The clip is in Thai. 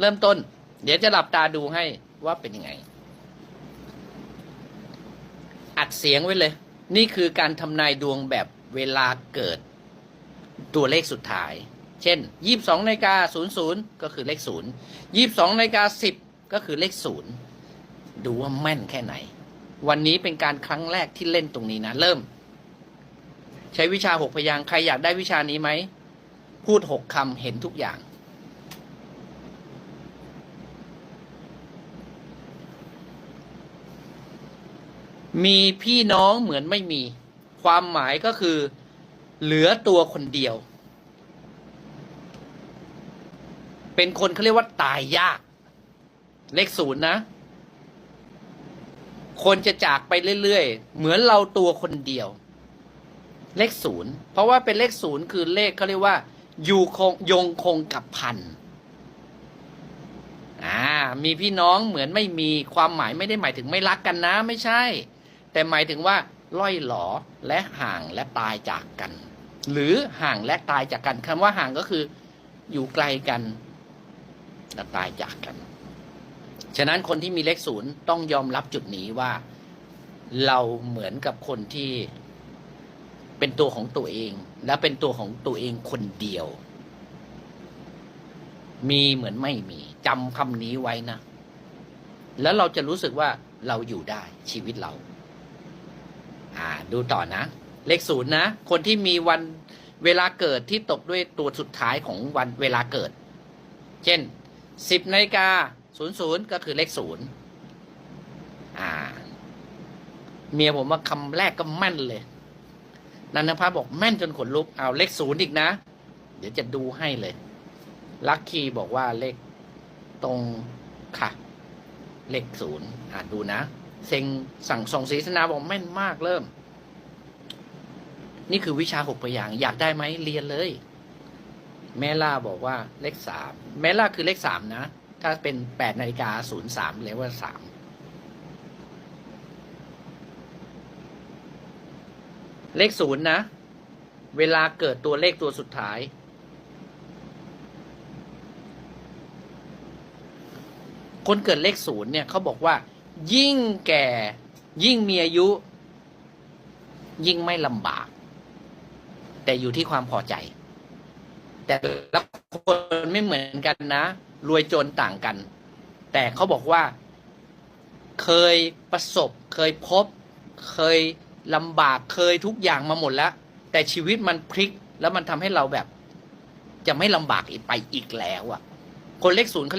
เริ่มต้น เดี๋ยวจะหลับตาดูให้ว่าเป็นยังไง อัดเสียงไว้เลย นี่คือการทำนายดวงแบบเวลาเกิดตัวเลขสุดท้าย เช่น 22นาฬิกา00 ก็คือเลข 0 22นาฬิกา10 ก็คือเลข 0 ดูว่าแม่นแค่ไหน วันนี้เป็นการครั้งแรกที่เล่นตรงนี้นะ เริ่ม ใช้วิชาหกพยางค์ใครอยากได้วิชานี้ไหม พูดหกคำเห็นทุกอย่าง มีพี่น้องเหมือนไม่มี ความหมายก็คือ เหลือตัวคนเดียว เป็นคนเขาเรียกว่าตายยาก เลขศูนย์นะ คนจะจากไปเรื่อยๆ เหมือนเราตัวคนเดียว เลขศูนย์เพราะว่าเป็นเลขศูนย์คือเลขเขาเรียกว่า อยู่คงยงคงกับพันอ่ามีพี่น้องเหมือนไม่มีความหมายไม่ได้หมายถึงไม่รักกันนะ ไม่ใช่ แต่หมายถึงว่าล่อยหลอและห่างและตายจากกัน หรือห่างและตายจากกันคำว่าห่างก็คืออยู่ไกลกันและตายจากกัน ฉะนั้นคนที่มีเลขศูนย์ต้องยอมรับจุดนี้ว่า เราเหมือนกับคนที่เป็นตัวของตัวเอง และเป็นตัวของตัวเองคนเดียว มีเหมือนไม่มีจำคำนี้ไว้นะ แล้วเราจะรู้สึกว่าเราอยู่ได้ชีวิตเรา อ่า ดูต่อนะ เลขศูนย์นะ คนที่มีวันเวลาเกิดที่ตกด้วยตัวสุดท้ายของวันเวลาเกิด เช่นสิบนาฬิกาศูนย์ศูนย์ก็คือเลขศูนย์อ่า เมียผมว่าคำแรกก็แม่นเลยนันทภาบอกแม่นจนขนลุกเอาเลขศูนย์อีกนะ เดี๋ยวจะดูให้เลย ลัคคีบอกว่าเลขตรงค่ะ เลขศูนย์อ่าดูนะ เซงสั่งส่งศรีสนาบอกแม่นมากเริ่ม นี่คือวิชาหกพยาง อยากได้ไหมเรียนเลย แม่ล่าบอกว่าเลขสามแม่ล่าคือเลขสามนะ ถ้าเป็นแปดนาฬิกาศูนย์สามเรียกว่าสามเลขศูนย์นะ เวลาเกิดตัวเลขตัวสุดท้าย คนเกิดเลขศูนย์เนี่ยเขาบอกว่า ยิ่งแก่ ยิ่งมีอายุ ยิ่งไม่ลำบาก แต่อยู่ที่ความพอใจ แต่ละคนไม่เหมือนกันนะ รวยจนต่างกัน แต่เขาบอกว่า เคยประสบ เคยพบ เคยลำบากเคยทุกอย่างมาหมดแล้ว แต่ชีวิตมันพลิก แล้วมันทำให้เราแบบ จะไม่ลำบากอีกไปอีกแล้วอะ่ะ คนเลขศูนย์เขาเรียกว่า